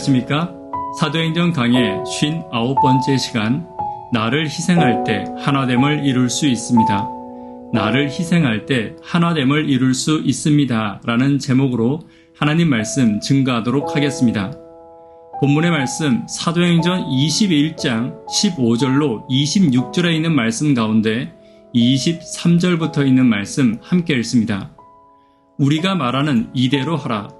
안녕하십니까? 사도행전 강의 59번째 시간, 나를 희생할 때 하나됨을 이룰 수 있습니다. 나를 희생할 때 하나됨을 이룰 수 있습니다. 라는 제목으로 하나님 말씀 증가하도록 하겠습니다. 본문의 말씀 사도행전 21장 15절로 26절에 있는 말씀 가운데 23절부터 있는 말씀 함께 읽습니다. 우리가 말하는 이대로 하라.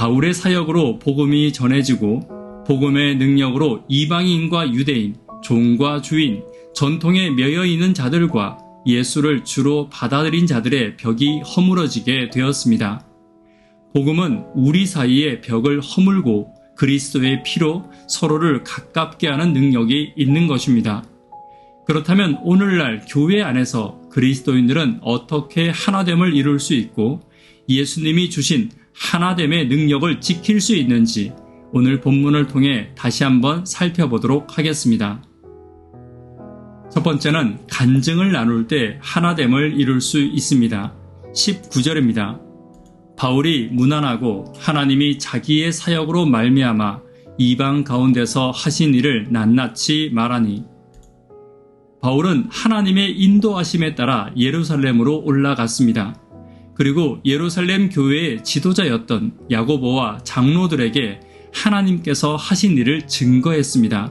바울의 사역으로 복음이 전해지고 복음의 능력으로 이방인과 유대인, 종과 주인, 전통에 매여 있는 자들과 예수를 주로 받아들인 자들의 벽이 허물어지게 되었습니다. 복음은 우리 사이의 벽을 허물고 그리스도의 피로 서로를 가깝게 하는 능력이 있는 것입니다. 그렇다면 오늘날 교회 안에서 그리스도인들은 어떻게 하나됨을 이룰 수 있고 예수님이 주신 하나됨의 능력을 지킬 수 있는지 오늘 본문을 통해 다시 한번 살펴보도록 하겠습니다. 첫 번째는 간증을 나눌 때 하나됨을 이룰 수 있습니다. 19절입니다. 바울이 무난하고 하나님이 자기의 사역으로 말미암아 이방 가운데서 하신 일을 낱낱이 말하니 바울은 하나님의 인도하심에 따라 예루살렘으로 올라갔습니다. 그리고 예루살렘 교회의 지도자였던 야고보와 장로들에게 하나님께서 하신 일을 증거했습니다.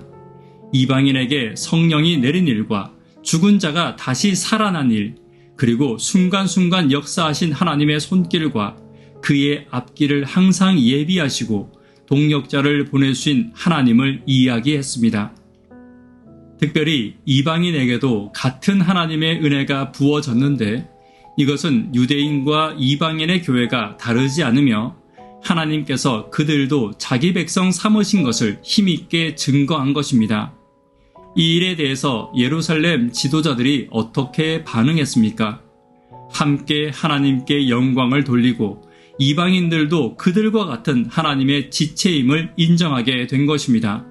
이방인에게 성령이 내린 일과 죽은 자가 다시 살아난 일, 그리고 순간순간 역사하신 하나님의 손길과 그의 앞길을 항상 예비하시고 동력자를 보내주신 하나님을 이야기했습니다. 특별히 이방인에게도 같은 하나님의 은혜가 부어졌는데 이것은 유대인과 이방인의 교회가 다르지 않으며 하나님께서 그들도 자기 백성 삼으신 것을 힘있게 증거한 것입니다. 이 일에 대해서 예루살렘 지도자들이 어떻게 반응했습니까? 함께 하나님께 영광을 돌리고 이방인들도 그들과 같은 하나님의 지체임을 인정하게 된 것입니다.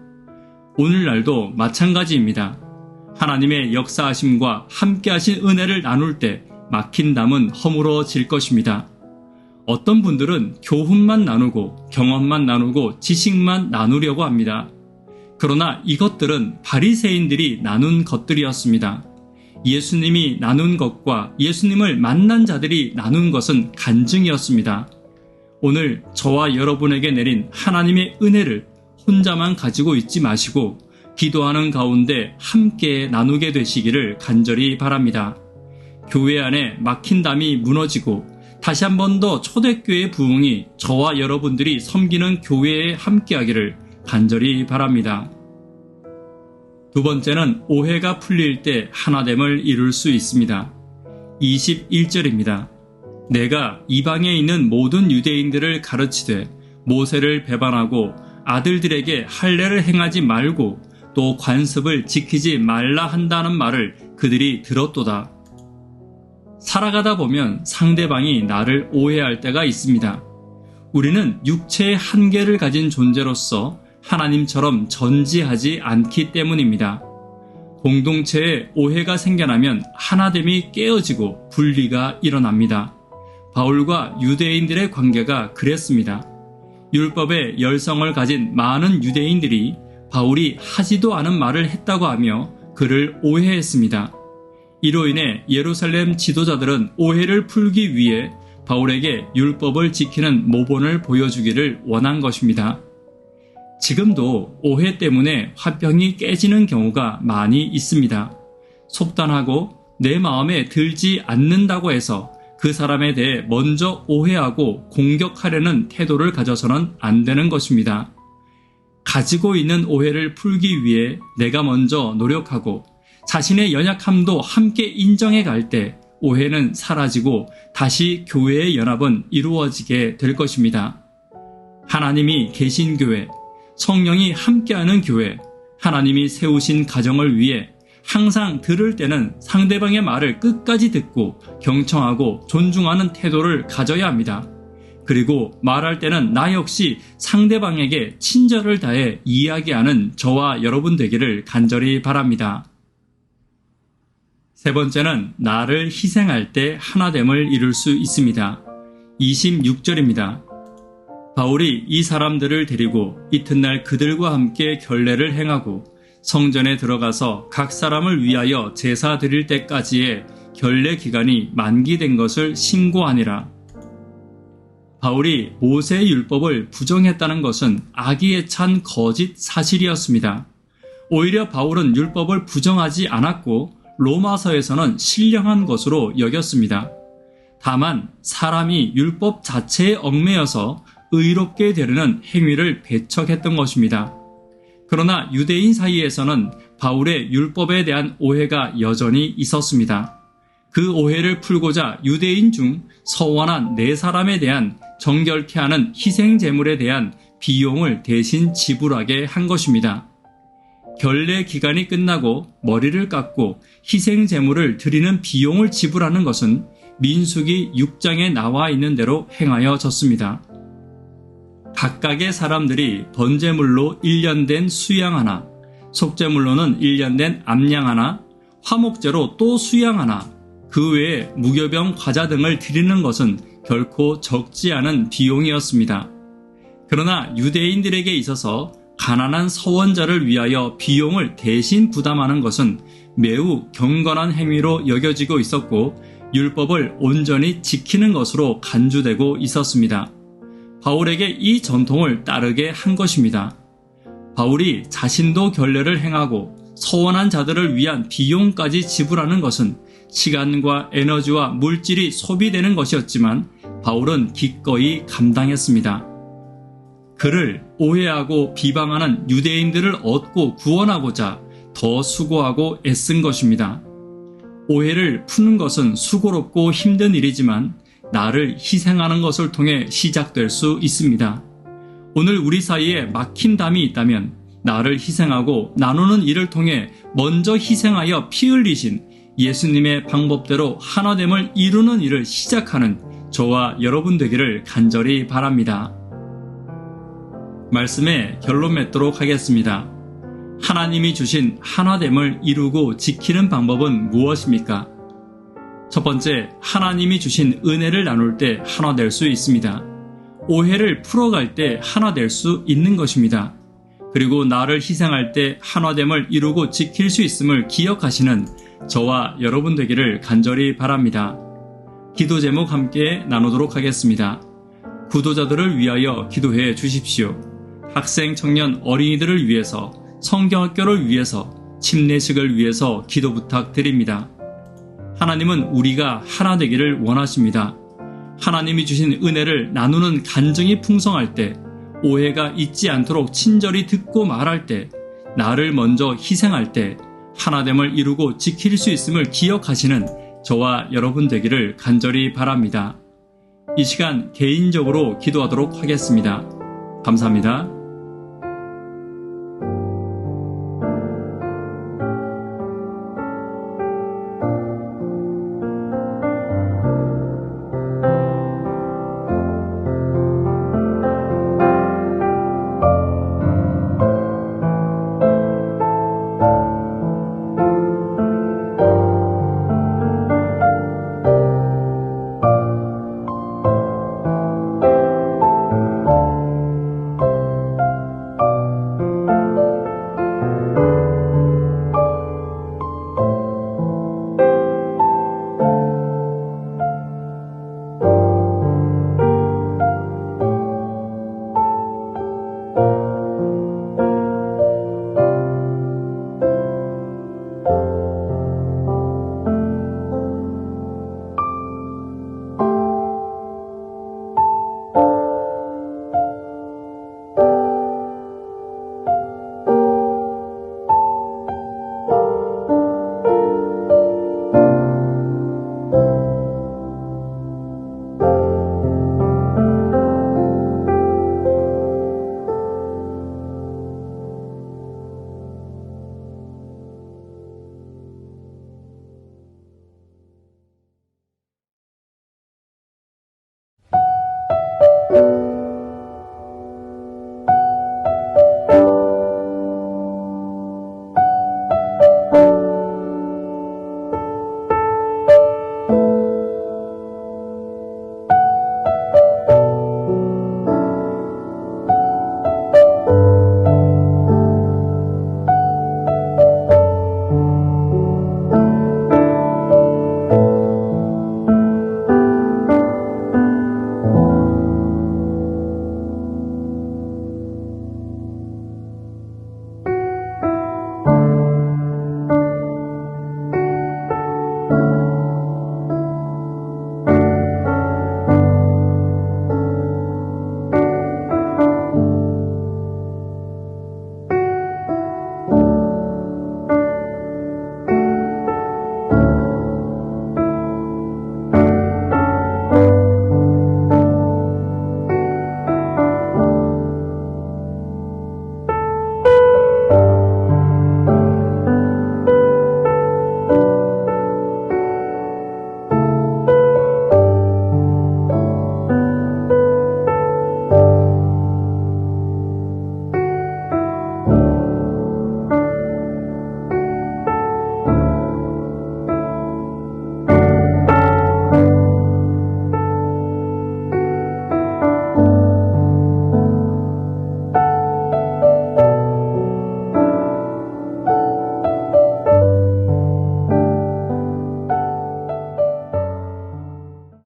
오늘날도 마찬가지입니다. 하나님의 역사하심과 함께하신 은혜를 나눌 때 막힌 담은 허물어질 것입니다. 어떤 분들은 교훈만 나누고 경험만 나누고 지식만 나누려고 합니다. 그러나 이것들은 바리새인들이 나눈 것들이었습니다. 예수님이 나눈 것과 예수님을 만난 자들이 나눈 것은 간증이었습니다. 오늘 저와 여러분에게 내린 하나님의 은혜를 혼자만 가지고 있지 마시고 기도하는 가운데 함께 나누게 되시기를 간절히 바랍니다. 교회 안에 막힌 담이 무너지고 다시 한 번 더 초대교회 부흥이 저와 여러분들이 섬기는 교회에 함께하기를 간절히 바랍니다. 두 번째는 오해가 풀릴 때 하나됨을 이룰 수 있습니다. 21절입니다. 내가 이방에 있는 모든 유대인들을 가르치되 모세를 배반하고 아들들에게 할례를 행하지 말고 또 관습을 지키지 말라 한다는 말을 그들이 들었도다. 살아가다 보면 상대방이 나를 오해할 때가 있습니다. 우리는 육체의 한계를 가진 존재로서 하나님처럼 전지하지 않기 때문입니다. 공동체에 오해가 생겨나면 하나됨이 깨어지고 분리가 일어납니다. 바울과 유대인들의 관계가 그랬습니다. 율법의 열성을 가진 많은 유대인들이 바울이 하지도 않은 말을 했다고 하며 그를 오해했습니다. 이로 인해 예루살렘 지도자들은 오해를 풀기 위해 바울에게 율법을 지키는 모본을 보여주기를 원한 것입니다. 지금도 오해 때문에 화병이 깨지는 경우가 많이 있습니다. 속단하고 내 마음에 들지 않는다고 해서 그 사람에 대해 먼저 오해하고 공격하려는 태도를 가져서는 안 되는 것입니다. 가지고 있는 오해를 풀기 위해 내가 먼저 노력하고 자신의 연약함도 함께 인정해 갈 때 오해는 사라지고 다시 교회의 연합은 이루어지게 될 것입니다. 하나님이 계신 교회, 성령이 함께하는 교회, 하나님이 세우신 가정을 위해 항상 들을 때는 상대방의 말을 끝까지 듣고 경청하고 존중하는 태도를 가져야 합니다. 그리고 말할 때는 나 역시 상대방에게 친절을 다해 이야기하는 저와 여러분 되기를 간절히 바랍니다. 세 번째는 나를 희생할 때 하나됨을 이룰 수 있습니다. 26절입니다. 바울이 이 사람들을 데리고 이튿날 그들과 함께 결례를 행하고 성전에 들어가서 각 사람을 위하여 제사 드릴 때까지의 결례 기간이 만기된 것을 신고하니라. 바울이 모세의 율법을 부정했다는 것은 악의에 찬 거짓 사실이었습니다. 오히려 바울은 율법을 부정하지 않았고 로마서에서는 신령한 것으로 여겼습니다. 다만 사람이 율법 자체에 얽매여서 의롭게 되려는 행위를 배척했던 것입니다. 그러나 유대인 사이에서는 바울의 율법에 대한 오해가 여전히 있었습니다. 그 오해를 풀고자 유대인 중 서원한 네 사람에 대한 정결케 하는 희생 제물에 대한 비용을 대신 지불하게 한 것입니다. 결례 기간이 끝나고 머리를 깎고 희생 제물을 드리는 비용을 지불하는 것은 민수기 6장에 나와 있는 대로 행하여졌습니다. 각각의 사람들이 번제물로 1년 된 수양 하나, 속제물로는 1년 된 암양 하나, 화목제로 또 수양 하나, 그 외에 무교병 과자 등을 드리는 것은 결코 적지 않은 비용이었습니다. 그러나 유대인들에게 있어서 가난한 서원자를 위하여 비용을 대신 부담하는 것은 매우 경건한 행위로 여겨지고 있었고 율법을 온전히 지키는 것으로 간주되고 있었습니다. 바울에게 이 전통을 따르게 한 것입니다. 바울이 자신도 결례를 행하고 서원한 자들을 위한 비용까지 지불하는 것은 시간과 에너지와 물질이 소비되는 것이었지만 바울은 기꺼이 감당했습니다. 그를 오해하고 비방하는 유대인들을 얻고 구원하고자 더 수고하고 애쓴 것입니다. 오해를 푸는 것은 수고롭고 힘든 일이지만 나를 희생하는 것을 통해 시작될 수 있습니다. 오늘 우리 사이에 막힌 담이 있다면 나를 희생하고 나누는 일을 통해 먼저 희생하여 피 흘리신 예수님의 방법대로 하나됨을 이루는 일을 시작하는 저와 여러분 되기를 간절히 바랍니다. 말씀에 결론 맺도록 하겠습니다. 하나님이 주신 하나됨을 이루고 지키는 방법은 무엇입니까? 첫 번째, 하나님이 주신 은혜를 나눌 때 하나 될수 있습니다. 오해를 풀어갈 때 하나 될수 있는 것입니다. 그리고 나를 희생할 때 하나됨을 이루고 지킬 수 있음을 기억하시는 저와 여러분 되기를 간절히 바랍니다. 기도 제목 함께 나누도록 하겠습니다. 구도자들을 위하여 기도해 주십시오. 학생, 청년, 어린이들을 위해서, 성경학교를 위해서, 침례식을 위해서 기도 부탁드립니다. 하나님은 우리가 하나 되기를 원하십니다. 하나님이 주신 은혜를 나누는 간증이 풍성할 때, 오해가 있지 않도록 친절히 듣고 말할 때, 나를 먼저 희생할 때, 하나됨을 이루고 지킬 수 있음을 기억하시는 저와 여러분 되기를 간절히 바랍니다. 이 시간 개인적으로 기도하도록 하겠습니다. 감사합니다.